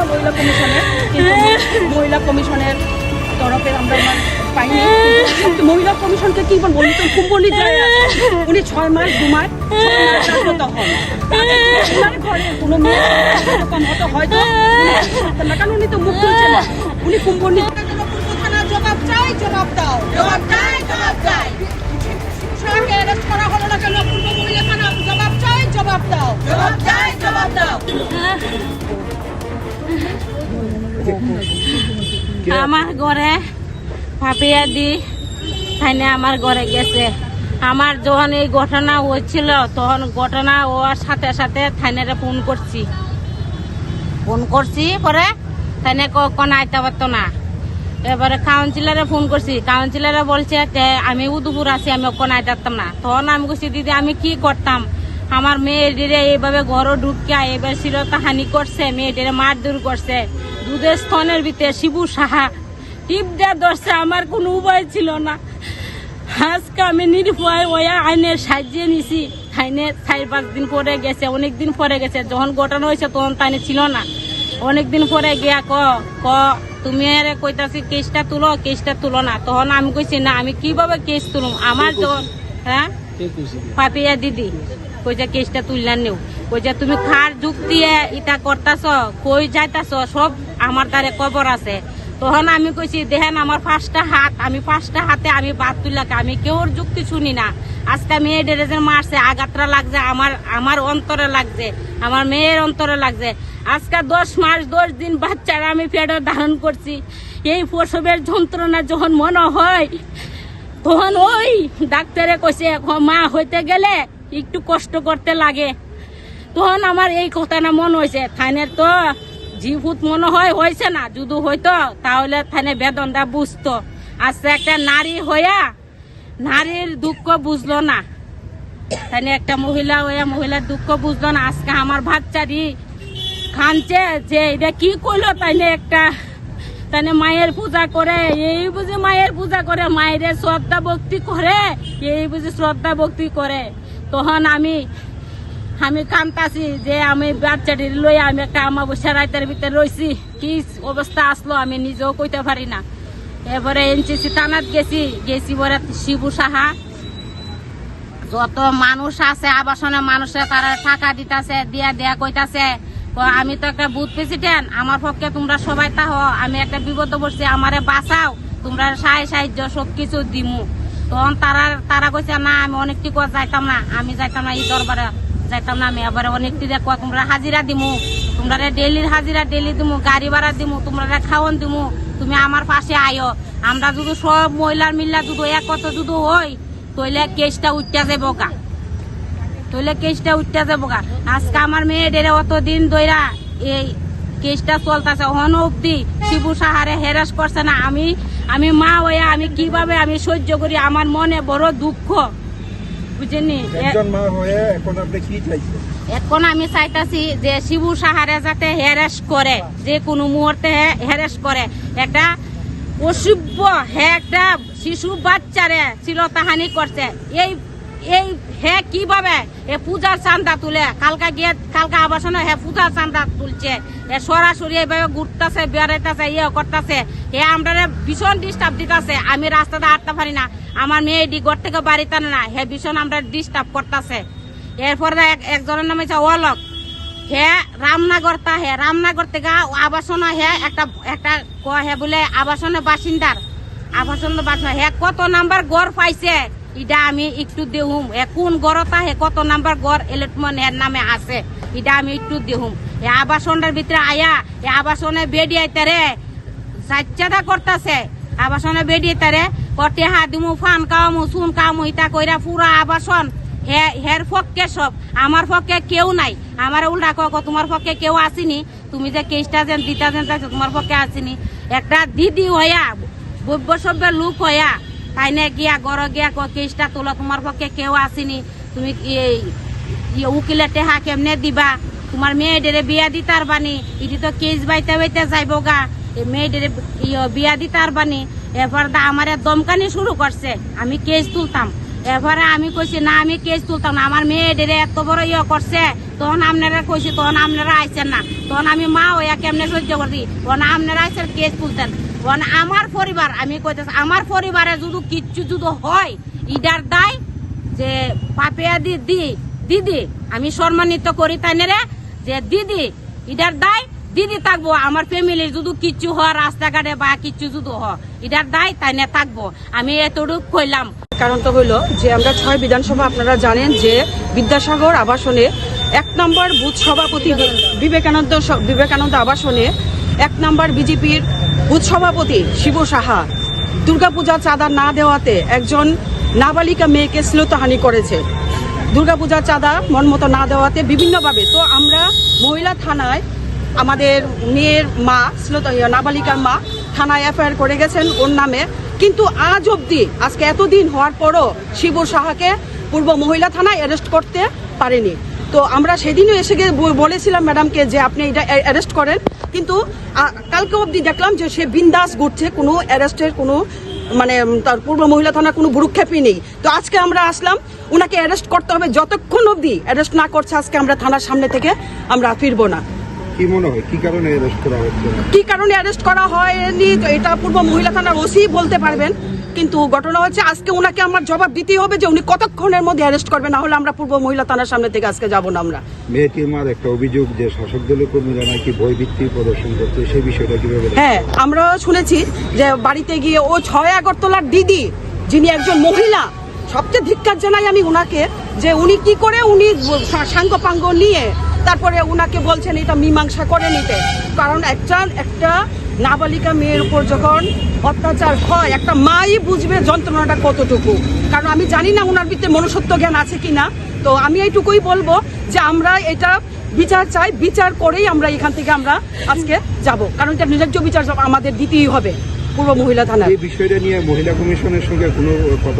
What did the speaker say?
গেছিলাম মহিলা কমিশনে কিন্তু মহিলা কমিশনের তরফে আমরা পাইনি। মহিলা কমিশনকে কি উনি তো কুম্বলি যায় উনি ছয় মাস দু মাস হন ঘরে কোনো মেয়ে এরকম হতো হয়তো না কারণ উনি তো মুখ খুলছেন উনি জবাব চাই জবাব দাও জবাব চাই। জবাব চাই অ্যারেস্ট করা হলো না কেন? পূর্ব মহিলা থানা জবাব চাই জবাব দাও। জবাব চাই জবাব দাও। আমার ঘরে ভাপিয়া দি থাইনে আমার ঘরে গেছে। আমার যখন এই ঘটনা হয়েছিল, তখন ঘটনা ওর সাথে সাথে থাইনেরে ফোন করছি। ফোন করছি পরে থাইনে কখন আইতে পারতো না। এবারে কাউন্সিলারে ফোন করছি। কাউন্সিলারে বলছে যে, আমি উদুপুর আছি, আমি ওখানে আইতে পারতাম না। তখন আমি বলছি দিদি, আমি কি করতাম? আমার মেয়েটিরে এইভাবে ঘরও ঢুকিয়া এবার শিরতা হানি করছে, মেয়েটিরে মারধর করছে। দুধের স্তনের ভিতরে শিবু সাহা। টিপ দেওয়া ধরছে আমার কোনো উপায় ছিল না। আজকে আমি নিরুপায় ওয়া আইনের সাহায্যে নিছি। আইনে চার পাঁচ দিন পরে গেছে অনেক দিন পরে গেছে। যখন ঘটনা হয়েছে তখন তাইনে ছিল না। অনেক দিন পরে গিয়া ক ক তুমি আরে কইতাছি কেসটা তুলো কেসটা তুলো না। তখন আমি কইছি না আমি কীভাবে কেস তুলুম? আমার যখন হ্যাঁ? পাপিয়া দিদি। কইছে কেসটা তুললাম নেও। কইছে তুমি খার যুগ দিয়ে ইটা করতাছ, কই যাইতাছ, সব আমার দ্বারে কবর আছে। তখন আমি কইছি, দেখেন আমার পাঁচটা হাত, আমি পাঁচটা হাতে আমি বাদ তুলাকে, আমি কেউর যুক্তি শুনি না। আজকে মেয়ে ডেরেজের মারছে আগাতরা লাগছে, আমার আমার অন্তরে লাগছে, আমার মেয়ের অন্তরে লাগছে। আজকে দশ মাস, দশ দিন বাচ্চারা আমি পেটে ধারণ করছি। এই প্রসবের যন্ত্রণা যখন মনে হয়, তখন ওই ডাক্তারে কইছে মা, হইতে গেলে একটু কষ্ট করতে লাগে। তখন আমার এই কথাটা মনে হয়েছে থানের তো জিভূত মনে হয়, হয়েছে না। যদি হইতো, তাহলে থানে বেদনটা বুঝতো। আজকে একটা নারী হইয়া, নারীর দুঃখ বুঝলো না। তাহলে একটা মহিলা হইয়া, মহিলার দুঃখ বুঝলো না। আজকে আমার বাচ্চারি খানছে যে, এটা কি করল তাইলে একটা? তাহলে মায়ের পূজা করে, এই বুঝি মায়ের পূজা করে, মায়ের শ্রদ্ধা ভক্তি করে, এই বুঝি শ্রদ্ধা ভক্তি করে। তখন আমি আমি কান্তাছি যে আমি বাচ্চাটি লই আমি একটা আমাবস্যা রাইতের ভিতরে রয়েছি কি অবস্থা আসলো আমি নিজেও কইতে পারি না। এবারে এনসিসি থানাত গেছি গেছি পরে শিবু সাহা। যত মানুষ আছে, আবাসনে মানুষে তারা টাকা দিতাছে, দিয়া দেয়া কইতাছে আমি তো একটা বুথ প্রেসিডেন্ট আমার পক্ষে তোমরা সবাই তাহ, আমি একটা বিপদ পড়ছি, আমারে বাঁচাও, তোমরা সাহায্য সব কিছু দিমু। তখন তারা তারা কইছে, না, আমি অনেকটি কথা যাইতাম না, আমি যাইতাম না এই দরবারে, যাইতাম না আমি আবার অনেকটি দেখো তোমরা হাজিরা দিমু, তোমরা ডেলির হাজিরা ডেলি দিমু, গাড়ি ভাড়া দিমু, তোমরা খাওয়ন দিমু, তুমি আমার পাশে আয়ো, আমরা যদি সব মহিলার মিল্লা যদি এক যদি হই, তইলে কেসটা উঠতে যাব গা, তইলে কেসটা উঠতে যাব গা, আজকে আমার মেয়েদের অতদিন দইরা এই কেসটা চলতেছে হন অব্দি শিবু সাহারে হেরাস করছে না, আমি আমি মা হইয়া আমি কীভাবে আমি সহ্য করি? আমার মনে বড় দুঃখ। বুঝেনি এ- একজন মা হয়ে এখন আমি চাইতাছি যে শিবু সাহারে যাতে হ্যারেস করে যে কোনো মুহূর্তে হ্যারেস করে। একটা অসভ্য হ্যাঁ একটা শিশু বাচ্চারে চিরতাহানি করছে। এই এই হে কীভাবে? এ পূজার চান্দা তুলে। কালকা গিয়ে, কালকা আবাসনে হে পূজার চান্দা তুলছে। এ সরাসরি এইভাবে ঘুরতেছে, বেড়াইতেছে ইয়ে করতেছে। হে আমরা ভীষণ ডিস্টার্ব দিতেছে। আমি রাস্তাতে হাঁটতে পারি না। আমার মেয়ে ডি ঘর থেকে বাড়িতে না। হে ভীষণ আমরা ডিস্টার্ব করতেছে। এরপরে এক, একজনের নাম হচ্ছে অলক। হে রামনগর তা হে, রামনগর থেকে আবাসন হে একটা একটা হে বলে, আবাসনের বাসিন্দার। আবাসনের বাসিন্দা। হে কত নাম্বার গড় পাইছে। এটা আমি একটু দেহুম। হে কোন গড়তা হে কত নাম্বার গড়? ইলেকট্রন এর নামে আছে। এটা আমি একটু দেহুম। এ আবাসনের ভিতরে আয়া, এ আবাসনে বেডি আইতে রে। সাচ্চাদা করতেছে। আবাসনে বেডি তারে কটে হা দিমু, ফান কামু সুন কামু ইটা কইরা পুরা আবাসন। হে, হের পক্ষে সব। আমার পক্ষে কেউ নাই। আমার উল্টা কক তোমার পক্ষে কেউ আসেনি। তুমি যে কেসটা যেন দিতা যেন তোমার পক্ষে আসেনি। একটা দিদি হইয়া, বব্য সভ্যের লোক হইয়া তাই না গিয়া, গড় গিয়া কেসটা তোলা তোমার পক্ষে কেউ আসেনি। তুমি উকিলে টেহা কেমনে দিবা? তোমার মেয়েদের বিয়া দিতার বানি ইটি তো কেস বাইতে বাইতে যাইব গা। ইয়ে বিয়া দিতার বানি এরপর দা আমার দমকানি শুরু করছে, আমি কেস তুলতাম। এরপরে আমি কইছি, না, আমি কেস তুলতাম না, আমার মেয়েদের এত বড় ইয়ে করছে, তখন আপনারা কইছি, তখন আপনারা আইছেন না, তখন আমি মা ওয়া কেমনে সহ্য করছি তখন আপনারা আইছেন কেস তুলতেন। তখন আমার পরিবার, আমি কইতেছি, আমার পরিবারে যদি কিচ্ছু যদি হয়, ইডার দায় যে পাপিয়া দি দি, দিদি, আমি সম্মানিত করি তাই রে, যে দিদি, ইডার দায় দিদি থাকব, আমার ফ্যামিলির যদি কিচ্ছু হয়, রাস্তাঘাটে বা কিচ্ছু যদি হয়, ইডার দায় তাই না থাকব। আমি এতটুকু কইলাম। কারণ তো হইল যে আমরা ছয় বিধানসভা, আপনারা জানেন যে বিদ্যাসাগর আবাসনে এক নম্বর বুথ সভাপতি বিবেকানন্দ বিবেকানন্দ আবাসনে এক নম্বর বিজেপির সভাপতি শিব সাহা, দুর্গাপূজা চাঁদা না দেওয়াতে একজন নাবালিকা মেয়েকে শ্লীলতাহানি করেছে। দুর্গাপূজার চাঁদা মন মতো না দেওয়াতে বিভিন্নভাবে। তো আমরা মহিলা থানায় আমাদের মেয়ের মা, শ্লীলত, নাবালিকার মা থানায় এফআইআর করে গেছেন ওর নামে। কিন্তু আজ অবধি, আজকে এতদিন হওয়ার পরও শিব সাহাকে পূর্ব মহিলা থানায় অ্যারেস্ট করতে পারেনি। তো আমরা সেদিনও এসে গিয়ে বলেছিলাম ম্যাডামকে যে আপনি এটা অ্যারেস্ট করেন। কিন্তু কালকে অবধি দেখলাম যে সে বিন্দাস ঘুরছে কোনো অ্যারেস্টের কোনো মানে তার পূর্ব মহিলা থানার কোনো ভুরুক্ষেপই নেই। তো আজকে আমরা আসলাম ওনাকে অ্যারেস্ট করতে হবে যতক্ষণ অব্দি অ্যারেস্ট না করছে আজকে আমরা থানার সামনে থেকে আমরা ফিরবো না। কি মনে হয়? কি কারণে অ্যারেস্ট করা হচ্ছে? কি কারণে অ্যারেস্ট করা হয়নি? তো এটা পূর্ব মহিলা থানার ওসি বলতে পারবেন। কিন্তু ঘটনা হচ্ছে আজকে ওনাকে আমার জবাব দিতেই হবে যে উনি কতক্ষণের মধ্যে অ্যারেস্ট করবেন না হলে আমরা পূর্ব মহিলা থানার সামনে থেকে আজকে যাব না আমরা মেয়েটির মার একটা অভিযোগ যে শাসক দলের কর্মীরা নাকি ভয় ভিত্তি প্রদর্শন করছে সেই বিষয়টা কীভাবে? হ্যাঁ আমরা শুনেছি যে বাড়িতে গিয়ে ও ছয় আগরতলার দিদি যিনি একজন মহিলা সবচেয়ে ধিক্কার জানাই আমি উনাকে যে উনি কি করে উনি সাঙ্গ পাঙ্গ নিয়ে তারপরে উনাকে বলছেন এটা মীমাংসা করে নিতে কারণ একটা একটা নাবালিকা মেয়ের উপর যখন অত্যাচার হয়, একটা মাই বুঝবে যন্ত্রণাটা কতটুকু। কারণ আমি জানি না ওনার ভিতরে মনুষ্যত্ব জ্ঞান আছে কি না তো আমি এইটুকুই বলব যে আমরা এটা বিচার চাই, বিচার করেই আমরা এখান থেকে আমরা আজকে যাব। কারণ এটা ন্যায্য বিচার আমাদের দিতেই হবে, পূর্ব মহিলা থানা এই বিষয়টা নিয়ে মহিলা কমিশনের সঙ্গে কোনো কথা